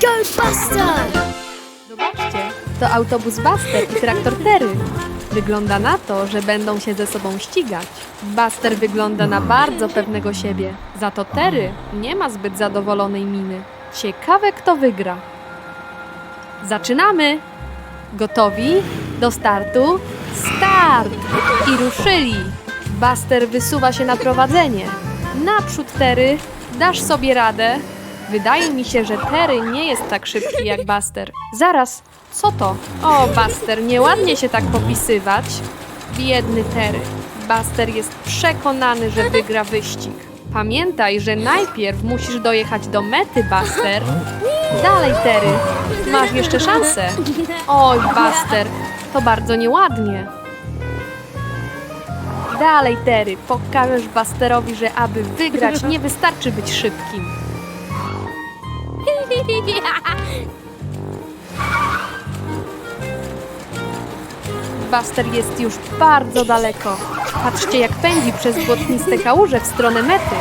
Ghostbuster! Zobaczcie, to autobus Buster i traktor Terry. Wygląda na to, że będą się ze sobą ścigać. Buster wygląda na bardzo pewnego siebie, za to Terry nie ma zbyt zadowolonej miny. Ciekawe, kto wygra. Zaczynamy! Gotowi? Do startu? Start! I ruszyli! Buster wysuwa się na prowadzenie. Naprzód, Terry! Dasz sobie radę? Wydaje mi się, że Terry nie jest tak szybki jak Buster. Zaraz, co to? O, Buster, nieładnie się tak popisywać. Biedny Terry. Buster jest przekonany, że wygra wyścig. Pamiętaj, że najpierw musisz dojechać do mety, Buster. Dalej, Terry. Masz jeszcze szansę. Oj, Buster, to bardzo nieładnie. Dalej, Terry. Pokażesz Busterowi, że aby wygrać, nie wystarczy być szybkim. Buster jest już bardzo daleko. Patrzcie, jak pędzi przez błotniste kałuże w stronę mety.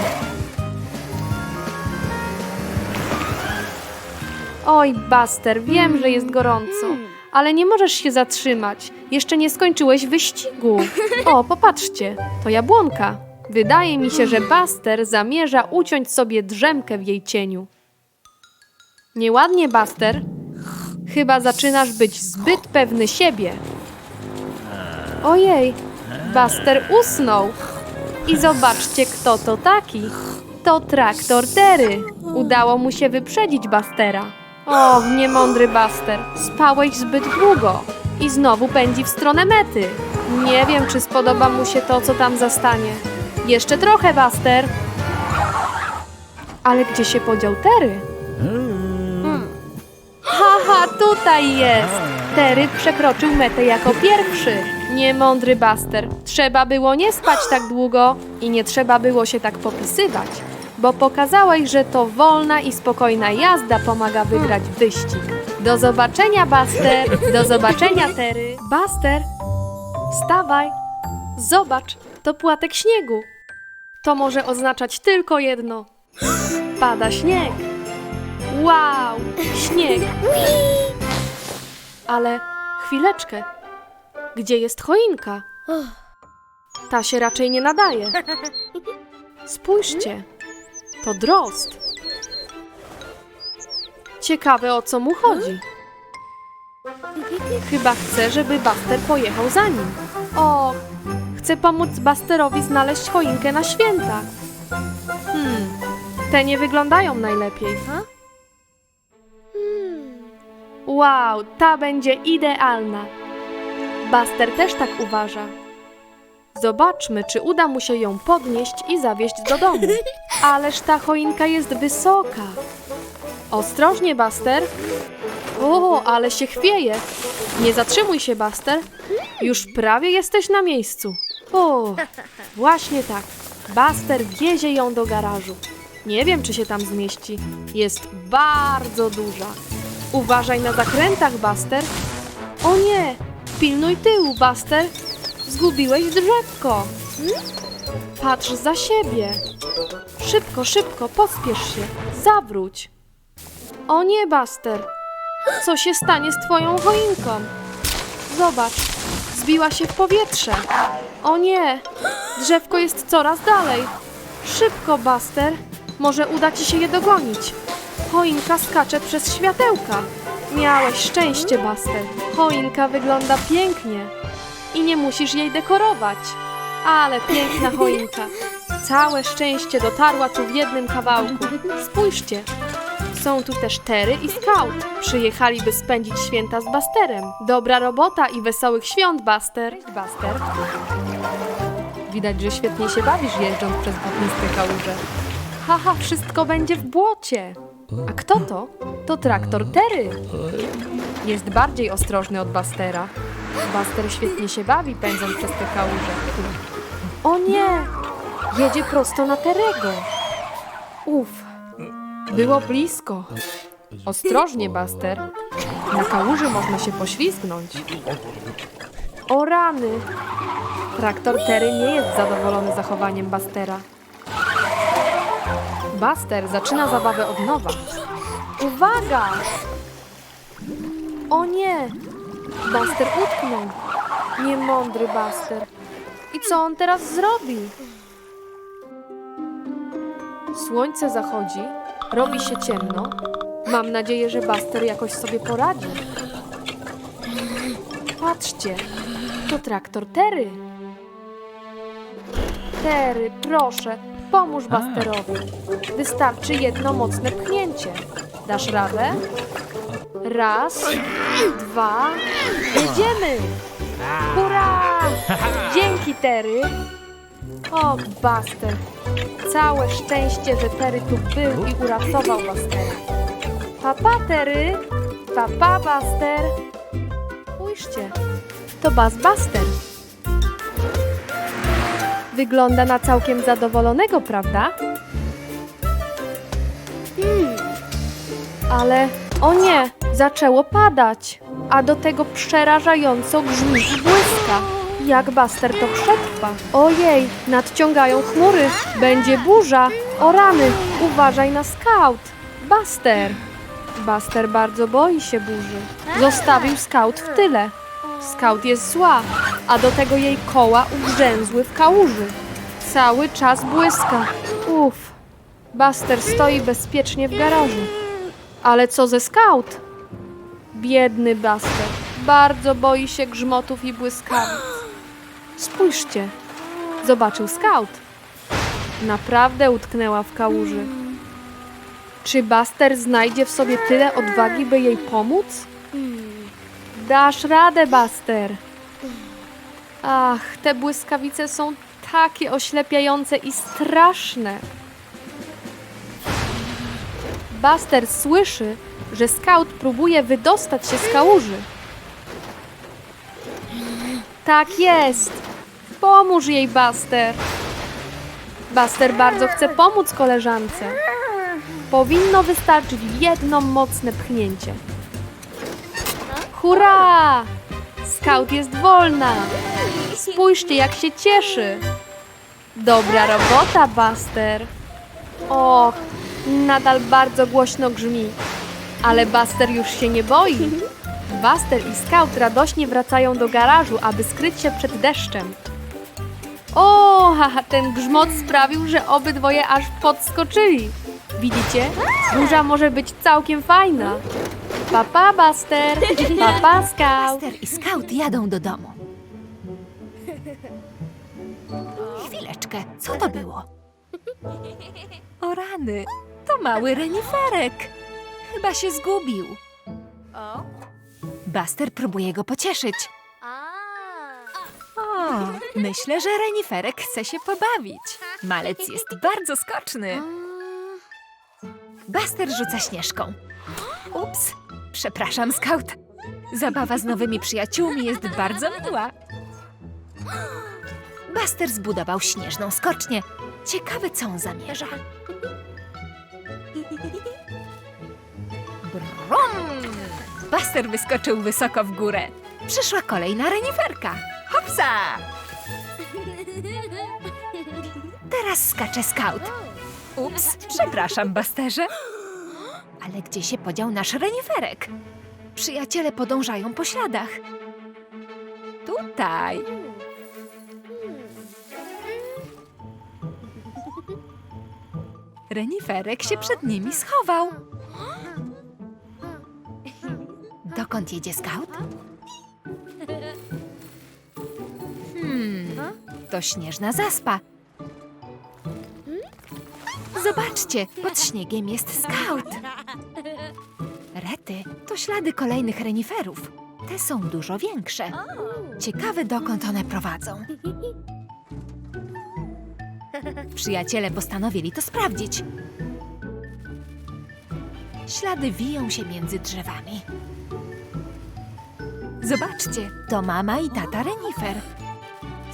Oj, Buster, wiem, że jest gorąco, ale nie możesz się zatrzymać. Jeszcze nie skończyłeś wyścigu. O, popatrzcie, to jabłonka. Wydaje mi się, że Buster zamierza uciąć sobie drzemkę w jej cieniu. Nieładnie, Buster. Chyba zaczynasz być zbyt pewny siebie. Ojej, Buster usnął. I zobaczcie, kto to taki. To traktor Terry. Udało mu się wyprzedzić Bustera. O, niemądry Buster. Spałeś zbyt długo. I znowu pędzi w stronę mety. Nie wiem, czy spodoba mu się to, co tam zastanie. Jeszcze trochę, Buster. Ale gdzie się podział Terry? Hmm. Haha, tutaj jest! Terry przekroczył metę jako pierwszy. Niemądry Buster. Trzeba było nie spać tak długo i nie trzeba było się tak popisywać, bo pokazałeś, że to wolna i spokojna jazda pomaga wygrać wyścig. Do zobaczenia, Buster! Do zobaczenia, Terry! Buster! Wstawaj! Zobacz, to płatek śniegu. To może oznaczać tylko jedno. Pada śnieg. Wow, śnieg. Ale chwileczkę. Gdzie jest choinka? Ta się raczej nie nadaje. Spójrzcie, to drozd. Ciekawe o co mu chodzi. Chyba chce, żeby Buster pojechał za nim. O, chce pomóc Busterowi znaleźć choinkę na święta. Hmm, te nie wyglądają najlepiej. Wow, ta będzie idealna. Buster też tak uważa. Zobaczmy, czy uda mu się ją podnieść i zawieźć do domu. Ależ ta choinka jest wysoka. Ostrożnie, Buster. O, ale się chwieje. Nie zatrzymuj się, Buster. Już prawie jesteś na miejscu. O, właśnie tak. Buster wiezie ją do garażu. Nie wiem, czy się tam zmieści. Jest bardzo duża. Uważaj na zakrętach, Buster. O nie! Pilnuj tyłu, Buster. Zgubiłeś drzewko. Patrz za siebie. Szybko, szybko, pospiesz się. Zawróć. O nie, Buster. Co się stanie z twoją choinką? Zobacz. Zbiła się w powietrze. O nie! Drzewko jest coraz dalej. Szybko, Buster. Może uda ci się je dogonić. Choinka skacze przez światełka. Miałeś szczęście, Buster. Choinka wygląda pięknie. I nie musisz jej dekorować. Ale piękna choinka. Całe szczęście dotarła tu w jednym kawałku. Spójrzcie. Są tu też Terry i Scout. Przyjechali, by spędzić święta z Busterem. Dobra robota i wesołych świąt, Buster. Buster. Widać, że świetnie się bawisz jeżdżąc przez błotniste kałuże. Haha, wszystko będzie w błocie. A kto to? To traktor Terry. Jest bardziej ostrożny od Bustera. Buster świetnie się bawi, pędząc przez te kałuże. O nie! Jedzie prosto na Terego. Uf, było blisko. Ostrożnie, Buster. Na kałuży można się poślizgnąć. O rany! Traktor Terry nie jest zadowolony zachowaniem Bastera. Buster zaczyna zabawę od nowa. Uwaga! O nie! Buster utknął. Niemądry Buster. I co on teraz zrobi? Słońce zachodzi, robi się ciemno. Mam nadzieję, że Buster jakoś sobie poradzi. Patrzcie, to traktor Terry. Terry, proszę, pomóż Busterowi. Wystarczy jedno mocne pchnięcie. Dasz radę? Raz, dwa, jedziemy! Hurra! Dzięki, Terry! O, Buster! Całe szczęście, że Terry tu był i uratował Bustera. Papa, Terry! Papa, Buster! Spójrzcie, to Buzz Buster. Wygląda na całkiem zadowolonego, prawda? Ale o nie, zaczęło padać, a do tego przerażająco grzmi i błyska. Jak Buster to przetrwa? Ojej, nadciągają chmury, będzie burza. O rany, uważaj na scout. Buster. Buster bardzo boi się burzy. Zostawił scout w tyle. Scout jest zła, a do tego jej koła ugrzęzły w kałuży. Cały czas błyska. Uff. Buster stoi bezpiecznie w garażu. Ale co ze scout? Biedny Buster. Bardzo boi się grzmotów i błyskawic. Spójrzcie. Zobaczył scout. Naprawdę utknęła w kałuży. Czy Buster znajdzie w sobie tyle odwagi, by jej pomóc? Dasz radę, Buster. Ach, te błyskawice są takie oślepiające i straszne. Buster słyszy, że scout próbuje wydostać się z kałuży. Tak jest. Pomóż jej, Buster. Buster bardzo chce pomóc koleżance. Powinno wystarczyć jedno mocne pchnięcie. Hurra! Scout jest wolna. Spójrzcie, jak się cieszy. Dobra robota, Buster. Och, nadal bardzo głośno grzmi. Ale Buster już się nie boi. Buster i Scout radośnie wracają do garażu, aby skryć się przed deszczem. O, haha, ten grzmot sprawił, że obydwoje aż podskoczyli. Widzicie? Burza może być całkiem fajna. Papa, Buster. Papa, Scout. Buster i Scout jadą do domu. Chwileczkę, co to było? O rany, to mały reniferek. Chyba się zgubił. Buster próbuje go pocieszyć. O, myślę, że reniferek chce się pobawić. Malec jest bardzo skoczny. Buster rzuca śnieżką. Ups, przepraszam, Scout. Zabawa z nowymi przyjaciółmi jest bardzo miła. Buster zbudował śnieżną skocznię. Ciekawe, co on zamierza. Brum! Buster wyskoczył wysoko w górę. Przyszła kolej na reniferka. Hopsa! Teraz skacze Scout. Ups, przepraszam, Busterze. Ale gdzie się podział nasz reniferek? Przyjaciele podążają po śladach. Tutaj. Reniferek się przed nimi schował. Dokąd jedzie scout? Hmm, to śnieżna zaspa. Zobaczcie, pod śniegiem jest scout. Rety to ślady kolejnych reniferów. Te są dużo większe. Ciekawe, dokąd one prowadzą. Przyjaciele postanowili to sprawdzić. Ślady wiją się między drzewami. Zobaczcie, to mama i tata renifer.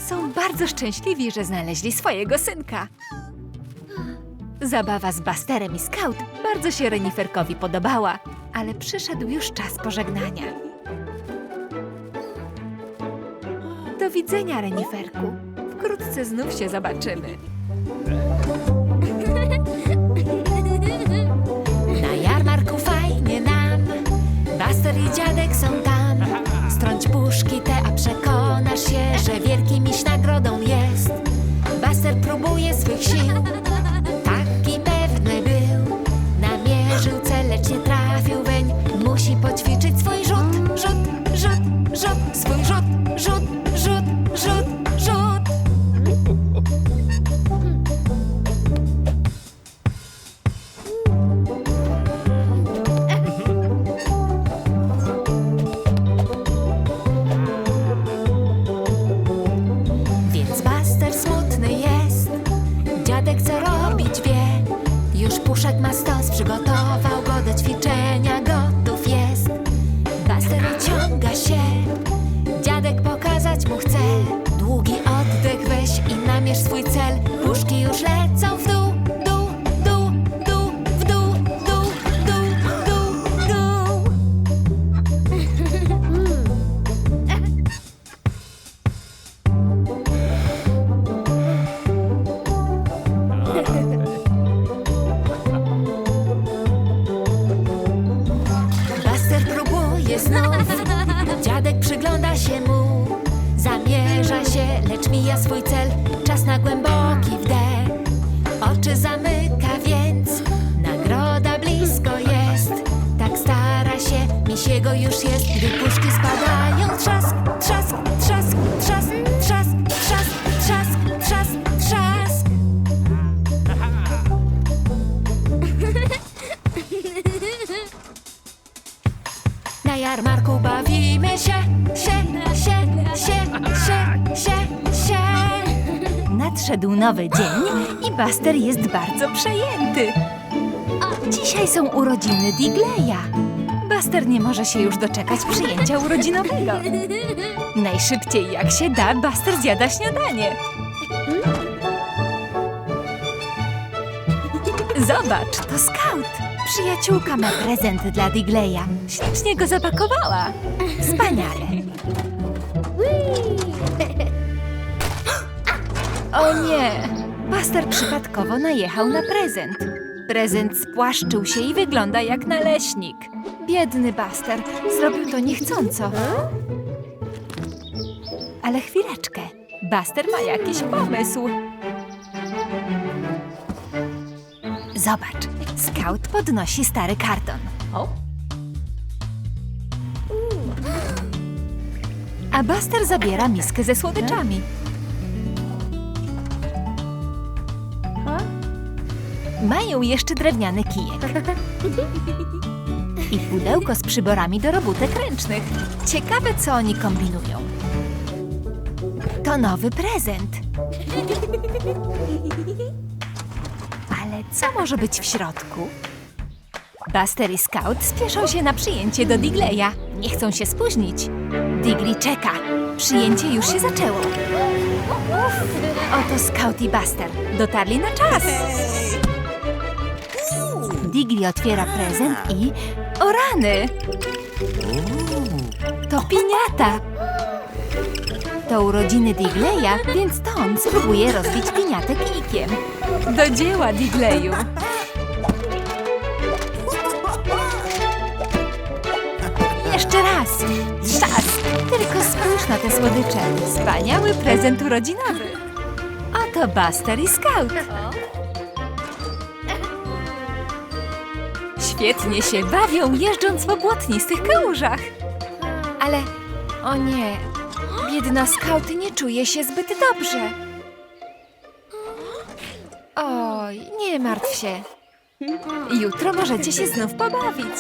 Są bardzo szczęśliwi, że znaleźli swojego synka. Zabawa z Busterem i Scout bardzo się reniferkowi podobała, ale przyszedł już czas pożegnania. widzenia, Reniferku. Wkrótce znów się zobaczymy. Na jarmarku fajnie nam, Buster i dziadek są tam. Nagrodą jest. Próbuje swych sił, taki pewny był. Namierzył cel, lecz nie trafił się, lecz mija swój cel. Czas na głęboki wdech. Oczy zamyka, więc nagroda blisko jest. Tak stara się, misiego już jest, gdy puszki spadają. Trzask, trzask, trzask, trzask, trzask, trzask, trzask, trzask. Na jarmarku bawimy się, Nadszedł nowy dzień i Buster jest bardzo przejęty. Dzisiaj są urodziny Digleya. Buster nie może się już doczekać przyjęcia urodzinowego. Najszybciej jak się da, Buster zjada śniadanie. Zobacz, to Scout. Przyjaciółka ma prezent dla Digleya. Ślicznie go zapakowała. Wspaniale. O nie! Buster przypadkowo najechał na prezent. Prezent spłaszczył się i wygląda jak naleśnik. Biedny Buster, zrobił to niechcąco. Ale chwileczkę. Buster ma jakiś pomysł. Zobacz, Scout podnosi stary karton. A Buster zabiera miskę ze słodyczami. Mają jeszcze drewniany kijek. I pudełko z przyborami do robótek ręcznych. Ciekawe, co oni kombinują. To nowy prezent. Ale co może być w środku? Buster i Scout spieszą się na przyjęcie do Digleya. Nie chcą się spóźnić. Digli czeka. Przyjęcie już się zaczęło. Oto Scout i Buster. Dotarli na czas. Digli otwiera prezent i... O rany! To piniata! To urodziny Digleya, więc to on spróbuje rozbić piniatę kijkiem. Do dzieła, Digleju! Jeszcze raz! Trzask! Tylko spójrz na te słodycze. Wspaniały prezent urodzinowy. Oto Buster i Scout. Świetnie się bawią, jeżdżąc po błotnistych kałużach. Ale, o nie, biedna Scout nie czuje się zbyt dobrze. Oj, nie martw się. Jutro możecie się znów pobawić.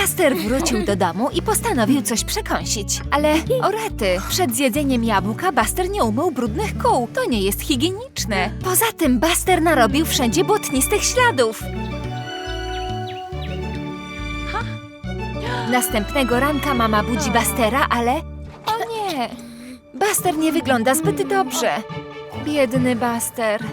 Buster wrócił do domu i postanowił coś przekąsić. Ale orety, przed zjedzeniem jabłka Buster nie umył brudnych kół. To nie jest higieniczne. Poza tym Buster narobił wszędzie błotnistych śladów. Następnego ranka mama budzi Bustera, ale... O nie! Buster nie wygląda zbyt dobrze. Biedny Buster.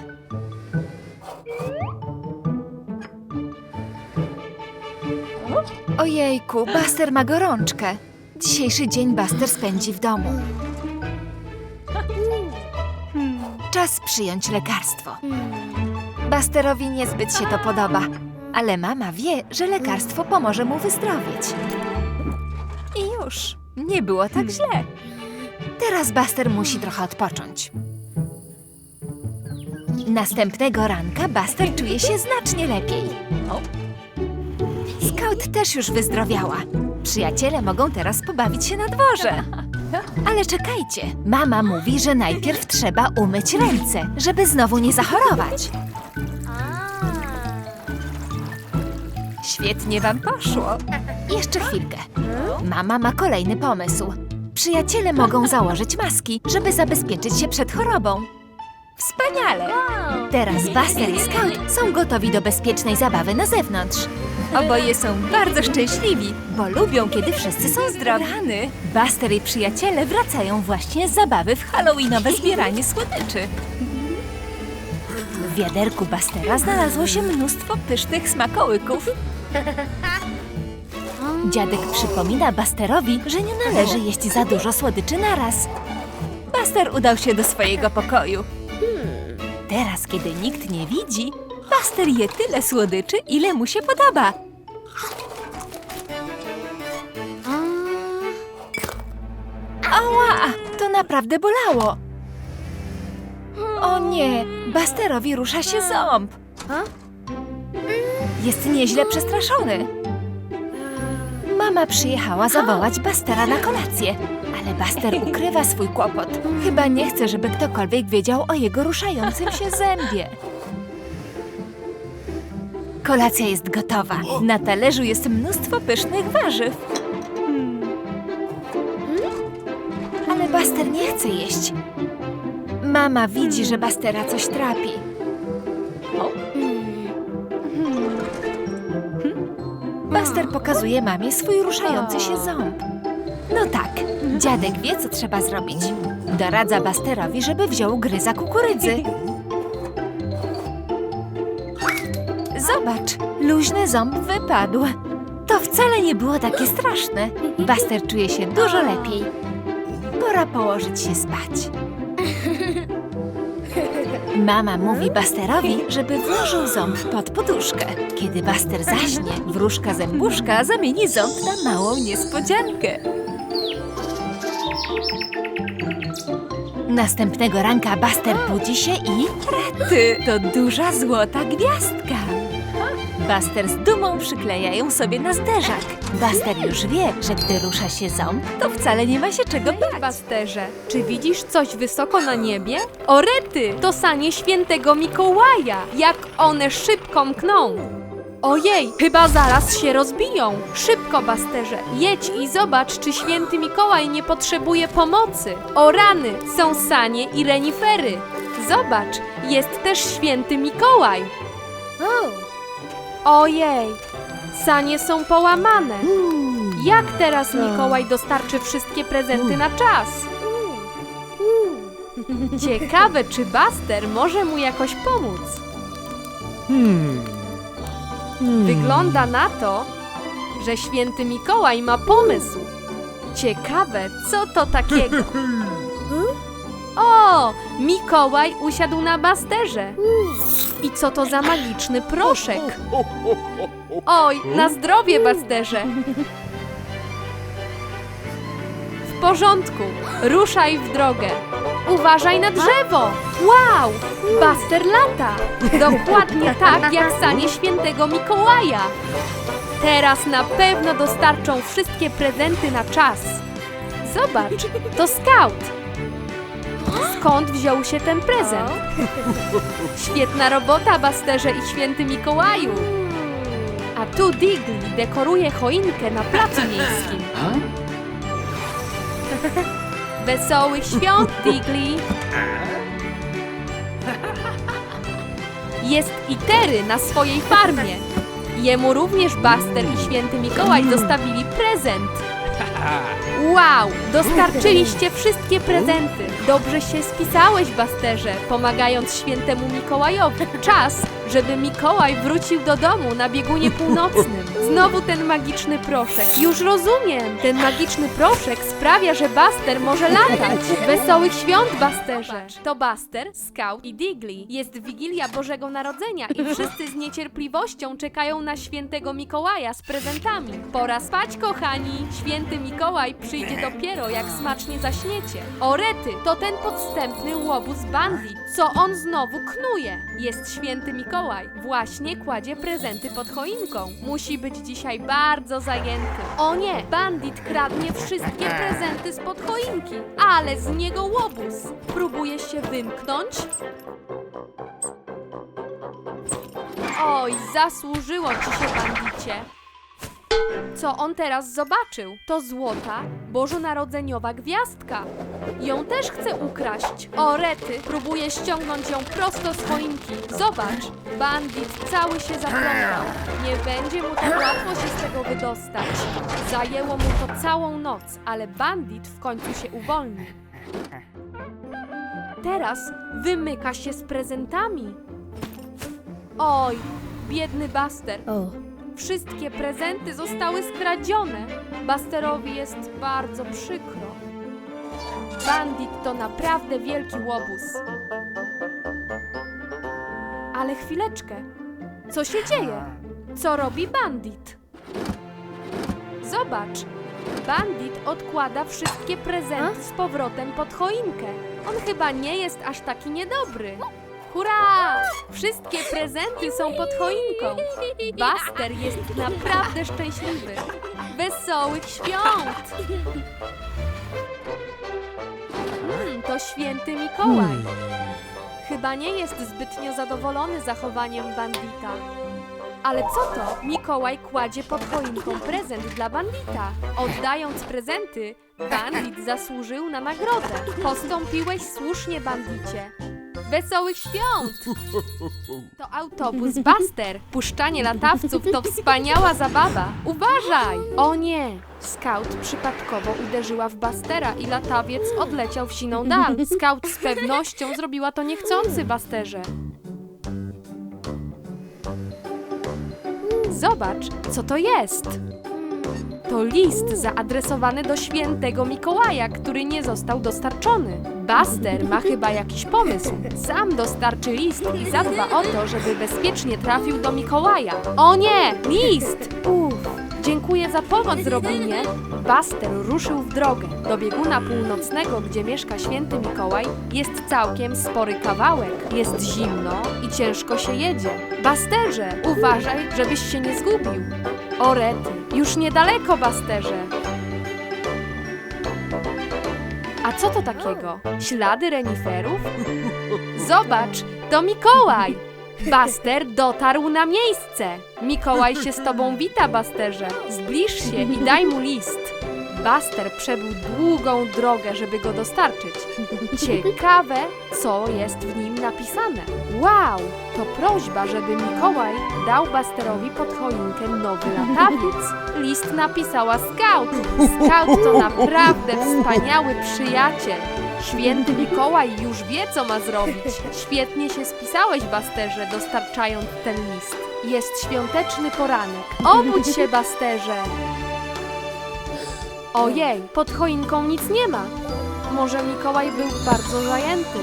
Ojejku, Buster ma gorączkę. Dzisiejszy dzień Buster spędzi w domu. Czas przyjąć lekarstwo. Busterowi niezbyt się to podoba, ale mama wie, że lekarstwo pomoże mu wyzdrowieć. I już, nie było tak źle. Teraz Buster musi trochę odpocząć. Następnego ranka Buster czuje się znacznie lepiej. Scout też już wyzdrowiała. Przyjaciele mogą teraz pobawić się na dworze. Ale czekajcie, mama mówi, że najpierw trzeba umyć ręce, żeby znowu nie zachorować. Świetnie wam poszło. Jeszcze chwilkę. Mama ma kolejny pomysł. Przyjaciele mogą założyć maski, żeby zabezpieczyć się przed chorobą. Wspaniale! Teraz Buster i Scout są gotowi do bezpiecznej zabawy na zewnątrz. Oboje są bardzo szczęśliwi, bo lubią, kiedy wszyscy są zdrowi. Buster i przyjaciele wracają właśnie z zabawy w halloweenowe zbieranie słodyczy. W wiaderku Bustera znalazło się mnóstwo pysznych smakołyków. Dziadek przypomina Busterowi, że nie należy jeść za dużo słodyczy naraz. Buster udał się do swojego pokoju. Teraz, kiedy nikt nie widzi, Buster je tyle słodyczy, ile mu się podoba. Ała, to naprawdę bolało. O nie, Busterowi rusza się ząb. Jest nieźle przestraszony. Mama przyjechała zawołać Bustera na kolację, ale Buster ukrywa swój kłopot. Chyba nie chce, żeby ktokolwiek wiedział o jego ruszającym się zębie. Kolacja jest gotowa. Na talerzu jest mnóstwo pysznych warzyw. Ale Buster nie chce jeść. Mama widzi, że Bustera coś trapi. Buster pokazuje mamie swój ruszający się ząb. No tak, dziadek wie, co trzeba zrobić. Doradza Busterowi, żeby wziął gryza kukurydzy. Luźny ząb wypadł. To wcale nie było takie straszne. Buster czuje się dużo lepiej. Pora położyć się spać. Mama mówi Busterowi, żeby włożył ząb pod poduszkę. Kiedy Buster zaśnie, wróżka zębuszka zamieni ząb na małą niespodziankę. Następnego ranka Buster budzi się i... Rety! To duża złota gwiazdka! Buster z dumą przykleja ją sobie na zderzak. Buster już wie, że gdy rusza się ząb, to wcale nie ma się czego bać. Basterze, czy widzisz coś wysoko na niebie? O rety, to sanie świętego Mikołaja. Jak one szybko mkną. Ojej, chyba zaraz się rozbiją. Szybko, Basterze, jedź i zobacz, czy święty Mikołaj nie potrzebuje pomocy. O rany, są sanie i renifery. Zobacz, jest też święty Mikołaj. Ojej, sanie są połamane. Jak teraz Mikołaj dostarczy wszystkie prezenty na czas? Ciekawe, czy Buster może mu jakoś pomóc. Wygląda na to, że święty Mikołaj ma pomysł. Ciekawe, co to takiego? O, Mikołaj usiadł na Busterze. I co to za magiczny proszek? Oj, na zdrowie, Busterze. W porządku, ruszaj w drogę. Uważaj na drzewo! Wow! Buster lata! Dokładnie tak, jak sanie świętego Mikołaja. Teraz na pewno dostarczą wszystkie prezenty na czas. Zobacz, to scout. Skąd wziął się ten prezent? Świetna robota, Basterze i święty Mikołaju. A tu Digli dekoruje choinkę na placu miejskim. Wesołych świąt, Digli! Jest i Tery na swojej farmie. Jemu również Buster i święty Mikołaj zostawili prezent. Wow, dostarczyliście wszystkie prezenty. Dobrze się spisałeś, Basterze, pomagając świętemu Mikołajowi. Czas, żeby Mikołaj wrócił do domu na biegunie północnym. Znowu ten magiczny proszek. Już rozumiem. Ten magiczny proszek sprawia, że Baster może latać. Wesołych świąt, Basterze. To Baster, Scout i Digli. Jest Wigilia Bożego Narodzenia i wszyscy z niecierpliwością czekają na świętego Mikołaja z prezentami. Pora spać, kochani. Święty Mikołaj przyjdzie dopiero, jak smacznie zaśniecie. O rety, to ten podstępny łobuz bandit. Co on znowu knuje? Jest święty Mikołaj. Właśnie kładzie prezenty pod choinką. Musi być dzisiaj bardzo zajęty. O nie, bandit kradnie wszystkie prezenty spod choinki. Ale z niego łobuz. Próbuje się wymknąć? Oj, zasłużyło ci się, bandicie. Co on teraz zobaczył? To złota, bożonarodzeniowa gwiazdka. Ją też chce ukraść. O, rety, próbuje ściągnąć ją prosto z choinki. Zobacz, bandit cały się zaplątał. Nie będzie mu tak łatwo się z tego wydostać. Zajęło mu to całą noc, ale bandit w końcu się uwolni. Teraz wymyka się z prezentami. Oj, biedny Buster. Wszystkie prezenty zostały skradzione. Busterowi jest bardzo przykro. Bandit to naprawdę wielki łobuz. Ale chwileczkę. Co się dzieje? Co robi bandit? Zobacz. Bandit odkłada wszystkie prezenty z powrotem pod choinkę. On chyba nie jest aż taki niedobry. Hurra! Wszystkie prezenty są pod choinką. Buster jest naprawdę szczęśliwy. Wesołych świąt! Hmm, to święty Mikołaj. Chyba nie jest zbytnio zadowolony zachowaniem bandita. Ale co to? Mikołaj kładzie pod choinką prezent dla bandita. Oddając prezenty, bandit zasłużył na nagrodę. Postąpiłeś słusznie, bandicie. Wesołych świąt! To autobus Buster. Puszczanie latawców to wspaniała zabawa. Uważaj! O nie! Scout przypadkowo uderzyła w Bustera i latawiec odleciał w siną dal. Scout z pewnością zrobiła to niechcący Busterze. Zobacz, co to jest. To list zaadresowany do świętego Mikołaja, który nie został dostarczony. Buster ma chyba jakiś pomysł. Sam dostarczy list i zadba o to, żeby bezpiecznie trafił do Mikołaja. O nie! List! Uff. Dziękuję za pomoc, Robinie. Buster ruszył w drogę. Do bieguna północnego, gdzie mieszka święty Mikołaj, jest całkiem spory kawałek. Jest zimno i ciężko się jedzie. Busterze, uważaj, żebyś się nie zgubił. O rety, już niedaleko, Busterze. A co to takiego? Ślady reniferów? Zobacz, to Mikołaj! Buster dotarł na miejsce. Mikołaj się z tobą wita, Busterze. Zbliż się i daj mu list. Buster przebył długą drogę, żeby go dostarczyć. Ciekawe, co jest w nim napisane. Wow, to prośba, żeby Mikołaj dał Busterowi pod choinkę nowy latawiec. List napisała Scout. Scout to naprawdę wspaniały przyjaciel. Święty Mikołaj już wie, co ma zrobić. Świetnie się spisałeś, Basterze, dostarczając ten list. Jest świąteczny poranek. Obudź się, Basterze! Ojej, pod choinką nic nie ma. Może Mikołaj był bardzo zajęty.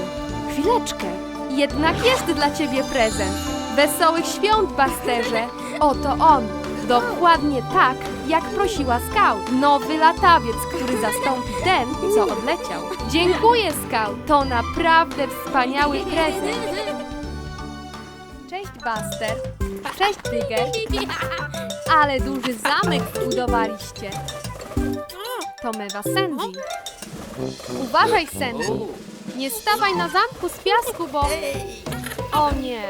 Chwileczkę, jednak jest dla ciebie prezent. Wesołych świąt, Basterze! Oto on. Dokładnie tak, jak prosiła Scout. Nowy latawiec, który zastąpi ten, co odleciał. Dziękuję, Scout. To naprawdę wspaniały prezent. Cześć, Buster. Cześć, Tiger. Ale duży zamek zbudowaliście. To mewa Sandy. Uważaj, Sandy. Nie stawaj na zamku z piasku, bo... O nie.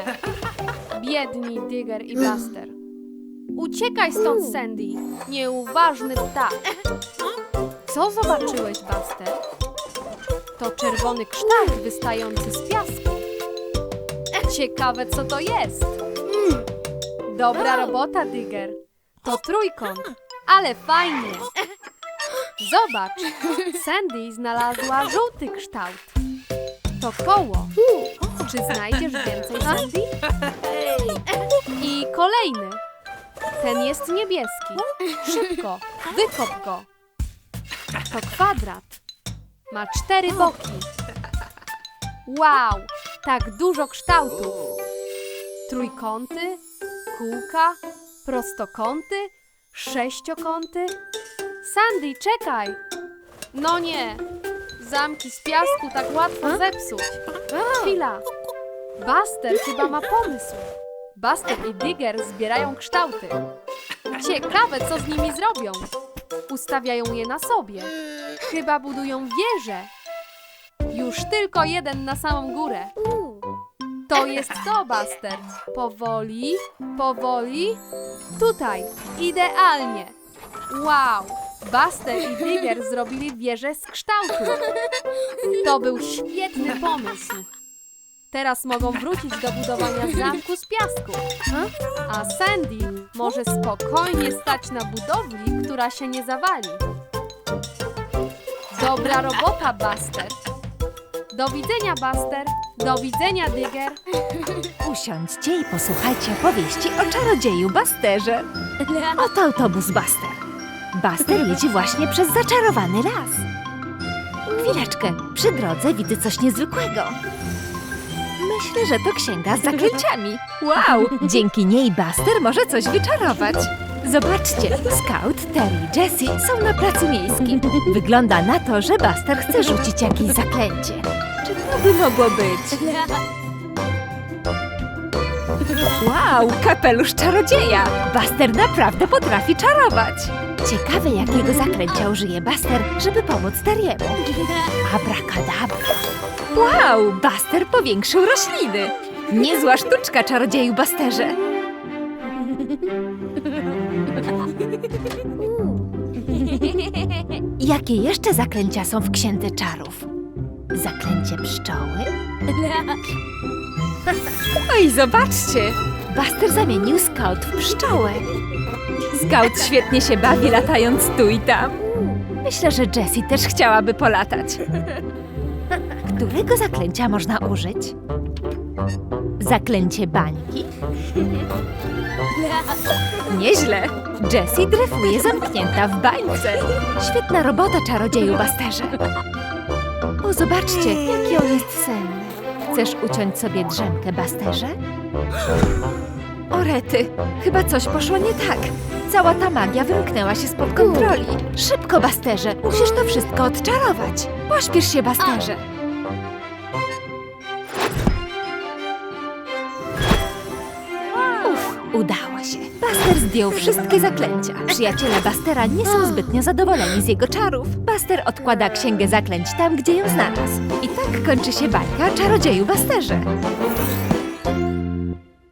Biedni Digger i Buster. Uciekaj stąd, Sandy. Nieuważny ptak. Co zobaczyłeś, Buster? To czerwony kształt wystający z piasku. Ciekawe, co to jest. Dobra robota, Digger. To trójkąt, ale fajnie. Zobacz, Sandy znalazła żółty kształt. To koło. Czy znajdziesz więcej, Sandy? I kolejny. Ten jest niebieski. Szybko, wykop go. To kwadrat. Ma cztery boki. Wow, tak dużo kształtów. Trójkąty, kółka, prostokąty, sześciokąty. Sandy, czekaj! No nie, zamki z piasku tak łatwo zepsuć. Chwila, Buster chyba ma pomysł. Buster i Digger zbierają kształty. Ciekawe, co z nimi zrobią. Ustawiają je na sobie. Chyba budują wieżę. Już tylko jeden na samą górę. To jest to, Buster. Powoli, powoli. Tutaj, idealnie. Wow! Buster i Digger zrobili wieżę z kształtu. To był świetny pomysł. Teraz mogą wrócić do budowania zamku z piasku. A Sandy może spokojnie stać na budowli, która się nie zawali. Dobra robota, Buster. Do widzenia, Buster. Do widzenia, Digger. Usiądźcie i posłuchajcie opowieści o czarodzieju Basterze. Oto autobus Baster. Baster jedzie właśnie przez zaczarowany las. Chwileczkę, przy drodze widzę coś niezwykłego. Myślę, że to księga z zaklęciami. Wow, dzięki niej Buster może coś wyczarować. Zobaczcie, Scout, Terry i Jessie są na placu miejskim. Wygląda na to, że Buster chce rzucić jakieś zaklęcie. Czy to by mogło być? Wow, kapelusz czarodzieja! Buster naprawdę potrafi czarować! Ciekawe, jakiego zaklęcia użyje Buster, żeby pomóc Teriemu. Abracadabra! Wow, Buster powiększył rośliny! Niezła sztuczka, czarodzieju Busterze! Jakie jeszcze zaklęcia są w księdze czarów? Zaklęcie pszczoły? Oj, zobaczcie! Buster zamienił Scout w pszczołę. Scout świetnie się bawi latając tu i tam. Myślę, że Jessie też chciałaby polatać. Którego zaklęcia można użyć? Zaklęcie bańki? Nieźle! Jessie dryfuje zamknięta w bańce. Świetna robota, czarodzieju Busterze. O, zobaczcie, jaki on jest senny. Chcesz uciąć sobie drzemkę, Basterze? O rety, chyba coś poszło nie tak. Cała ta magia wymknęła się spod kontroli. Szybko, Basterze, musisz to wszystko odczarować. Pośpiesz się, Basterze. Uf, udało się. Buster zdjął wszystkie zaklęcia. Przyjaciele Bastera nie są zbytnio zadowoleni z jego czarów. Buster odkłada księgę zaklęć tam, gdzie ją znalazł. I tak kończy się bajka czarodzieju Basterze.